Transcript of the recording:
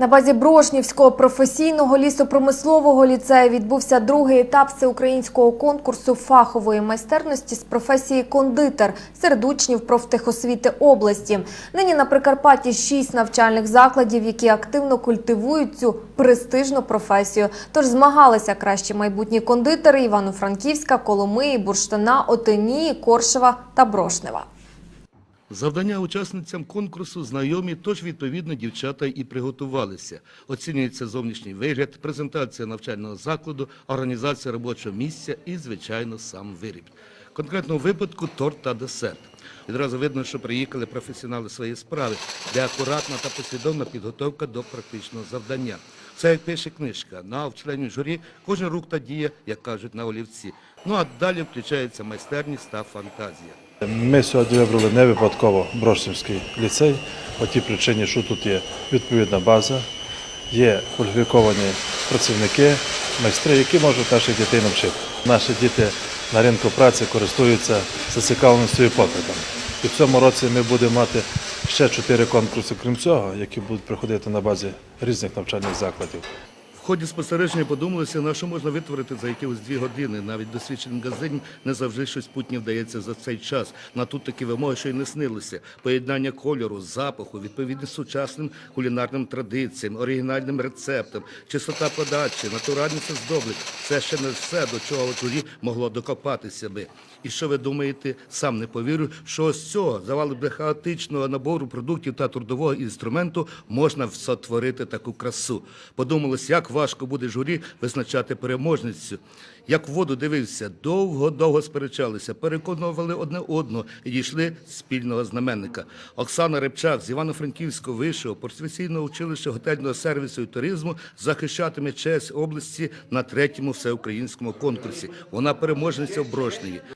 На базі Брошнівського професійного лісопромислового ліцею відбувся другий етап всеукраїнського конкурсу фахової майстерності з професії кондитер серед учнів профтехосвіти області. Нині на Прикарпатті шість навчальних закладів, які активно культивують цю престижну професію. Тож змагалися кращі майбутні кондитери Івано-Франківська, Коломиї, Бурштина, Отинії, Коршева та Брошнева. Завдання учасницям конкурсу знайомі, тож відповідно дівчата і приготувалися. Оцінюється зовнішній вигляд, презентація навчального закладу, організація робочого місця і, звичайно, сам виріб. Конкретному випадку торт та десерт. Відразу видно, що приїхали професіонали своєї справи, де акуратна та послідовна підготовка до практичного завдання. Це як пише книжка. На в членів журі кожен рук та діє, як кажуть на олівці. Ну а далі включається майстерність та фантазія. Ми сьогодні вибрали не випадково Брошнівський ліцей, по тій причині, що тут є відповідна база, є кваліфіковані працівники, майстри, які можуть наших дітей навчити. Наші діти на ринку праці користуються зацікавленістю і попитом. І в цьому році ми будемо мати ще чотири конкурси, крім цього, які будуть проходити на базі різних навчальних закладів. В ході спостереження подумалося, на що можна витворити за якихось дві години. Навіть досвідченим газдиням не завжди щось путнє вдається за цей час. На тут такі вимоги, що й не снилися. Поєднання кольору, запаху, відповідність сучасним кулінарним традиціям, оригінальним рецептам, чистота подачі, натуральність оздоблень. Це ще не все, до чого журі могло докопатися би. І що ви думаєте, сам не повірю, що з цього завалу би хаотичного набору продуктів та трудового інструменту можна сотворити таку красу. Подумалось, як важко буде журі визначати переможницю. Як в воду дивився, довго-довго сперечалися, переконували одне одного і дійшли спільного знаменника. Оксана Репчак з Івано-Франківського вищого професійного училища готельного сервісу і туризму захищатиме честь області на третьому всеукраїнському конкурсі. Вона переможниця в Брошневі.